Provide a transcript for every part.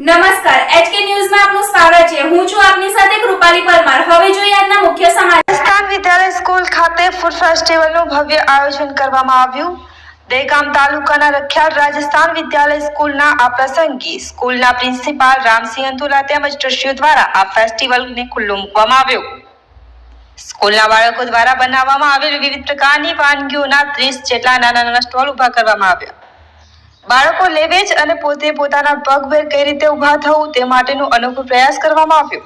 નમસ્કાર એચકે ન્યૂઝમાં આપનું સ્વાગત છે. હું છું આપની સાથે કૃપાલી પરમાર. હવે જોઈએ આજના મુખ્ય સમાચાર. વિદ્યાલય સ્કૂલ ખાતે ફૂડ ફેસ્ટિવલનું ભવ્ય આયોજન કરવામાં આવ્યું. દહેગામ તાલુકાના રખ્યાલ રાજસ્થાન વિદ્યાલય સ્કૂલના આ પ્રસંગે સ્કૂલના પ્રિન્સિપાલ રામસિંહ અંતુલા તેમજ ટ્રસ્ટીઓ દ્વારા આ ફેસ્ટિવલને ખુલ્લો મૂકવામાં આવ્યો. સ્કૂલના બાળકો દ્વારા બનાવવામાં આવેલ વિવિધ પ્રકારની વાનગીઓના ત્રીસ જેટલા નાના નાના સ્ટોલ ઊભા કરવામાં આવ્યા. બાળકો લેવેજ અને પોતે પોતાના પગભેર કઈ રીતે ઊભા થવું તે માટેનો અનોખો પ્રયાસ કરવામાં આવ્યો.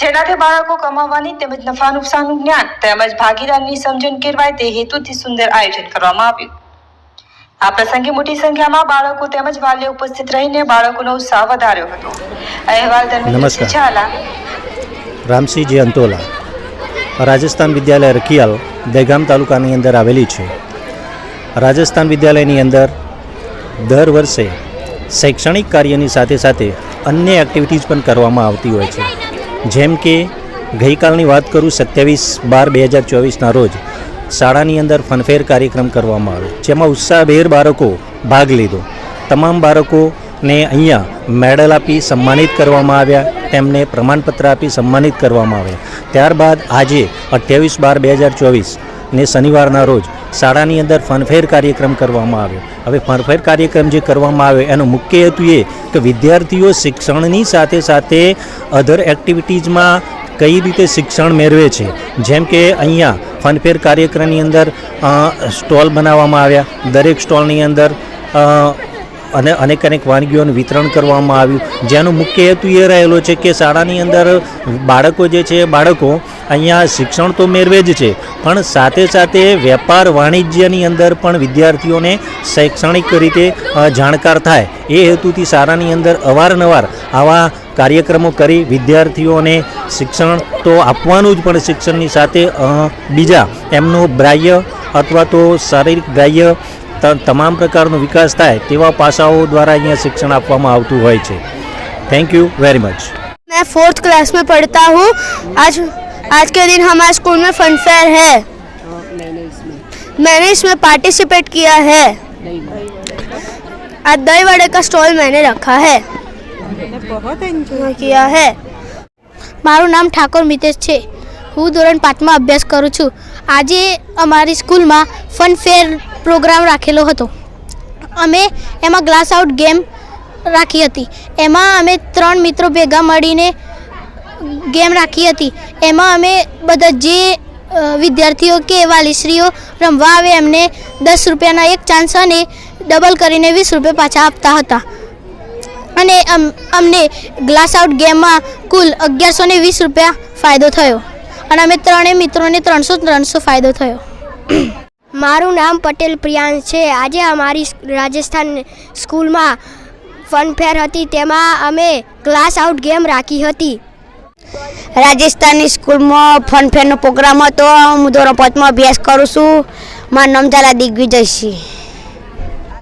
જેનાથી બાળકો કમાવાની તેમજ નફા નુકસાનનું જ્ઞાન તેમજ ભાગીદારની સમજણ કેળવાય તે હેતુથી સુંદર આયોજન કરવામાં આવ્યું. આ પ્રસંગે મોટી સંખ્યામાં બાળકો તેમજ વાલીઓ ઉપસ્થિત રહીને બાળકોનો ઉત્સાહ વધાર્યો હતો. અહેવાલ નમસ્કાર. ઝાલા. રામસિંહજી અંતોલા રાજસ્થાન વિદ્યાલય રખિયાલ દહેગામ તાલુકાની અંદર આવેલી છે. રાજસ્થાન વિદ્યાલયની અંદર દર વર્ષે શૈક્ષણિક કાર્યની સાથે સાથે અન્ય એક્ટિવિટીઝ પણ કરવામાં આવતી હોય છે. જેમ કે, ગઈકાલની વાત કરું સત્યાવીસ બાર બે હજાર ચોવીસના રોજ શાળાની અંદર ફનફેર કાર્યક્રમ કરવામાં આવ્યો, જેમાં ઉત્સાહભેર બાળકો ભાગ લીધો. તમામ બાળકોને અહીંયા મેડલ આપી સન્માનિત કરવામાં આવ્યા, તેમને પ્રમાણપત્ર આપી સન્માનિત કરવામાં આવ્યા. ત્યારબાદ આજે અઠ્યાવીસ બાર બે હજાર ચોવીસ ને શનિવારના રોજ શાળાની અંદર ફનફેર કાર્યક્રમ કરવામાં આવ્યો. હવે ફનફેર કાર્યક્રમ જે કરવામાં આવ્યો, એનો મુખ્ય હેતુ એ કે વિદ્યાર્થીઓ શિક્ષણની સાથે સાથે અધર એક્ટિવિટીઝમાં કઈ રીતે શિક્ષણ મેળવે છે. જેમ કે અહીંયા ફનફેર કાર્યક્રમની અંદર સ્ટોલ બનાવવામાં આવ્યા. દરેક સ્ટોલની અંદર અને અનેક અનેક વાનગીઓનું વિતરણ કરવામાં આવ્યું. જેનો મુખ્ય હેતુ એ રહેલો છે કે શાળાની અંદર બાળકો જે છે, બાળકો અહીંયા શિક્ષણ તો મેળવે જ છે, પણ સાથે સાથે વેપાર વાણિજ્યની અંદર પણ વિદ્યાર્થીઓને શૈક્ષણિક રીતે જાણકાર થાય. એ હેતુથી શાળાની અંદર અવારનવાર આવા કાર્યક્રમો કરી વિદ્યાર્થીઓને શિક્ષણ તો આપવાનું જ, પણ શિક્ષણની સાથે બીજા એમનું ગ્રાહ્ય અથવા તો શારીરિક ગ્રાહ્ય તમામ પ્રકારનો વિકાસ થાય તેવા પાસાઓ દ્વારા અહીંયા શિક્ષણ આપવામાં આવતું હોય છે થેન્ક યુ વેરી મચ मैं फोर्थ क्लास में पढ़ता हूँ आज आज के दिन हमारे स्कूल में फन फेयर है मैंने इसमें पार्टिसिपेट किया है आज दही वड़े का स्टॉल मैंने रखा है हाँ, किया है મારું નામ ઠાકોર મિતેશ છે હું ધોરણ પાંચમાં અભ્યાસ કરું છું આજે અમારી સ્કૂલમાં ફન ફેર પ્રોગ્રામ રાખેલો હતો. અમે એમાં ગ્લાસ આઉટ ગેમ રાખી હતી. એમાં અમે ત્રણ મિત્રો ભેગા મળીને ગેમ રાખી હતી. એમાં અમે બધા જે વિદ્યાર્થીઓ કે વાલીશ્રીઓ રમવા આવે એમને દસ રૂપિયાના એક ચાન્સ અને ડબલ કરીને વીસ રૂપિયા પાછા આપતા હતા. અને અમને ગ્લાસ આઉટ ગેમમાં કુલ અગિયારસો ને વીસ રૂપિયા ફાયદો થયો. અને અમે ત્રણેય મિત્રોને ત્રણસો ત્રણસો ફાયદો થયો. મારું નામ પટેલ પ્રિયાંશ છે. આજે અમારી રાજસ્થાન સ્કૂલમાં ફનફેર હતી. તેમાં અમે ક્લાસ આઉટ ગેમ રાખી હતી. રાજસ્થાનની સ્કૂલમાં ફનફેરનો પ્રોગ્રામ હતો. હું ધોરણ પાંચમાં અભ્યાસ કરું છું. મારું નામ ઝાલા દિગ્વિજયસિંહ.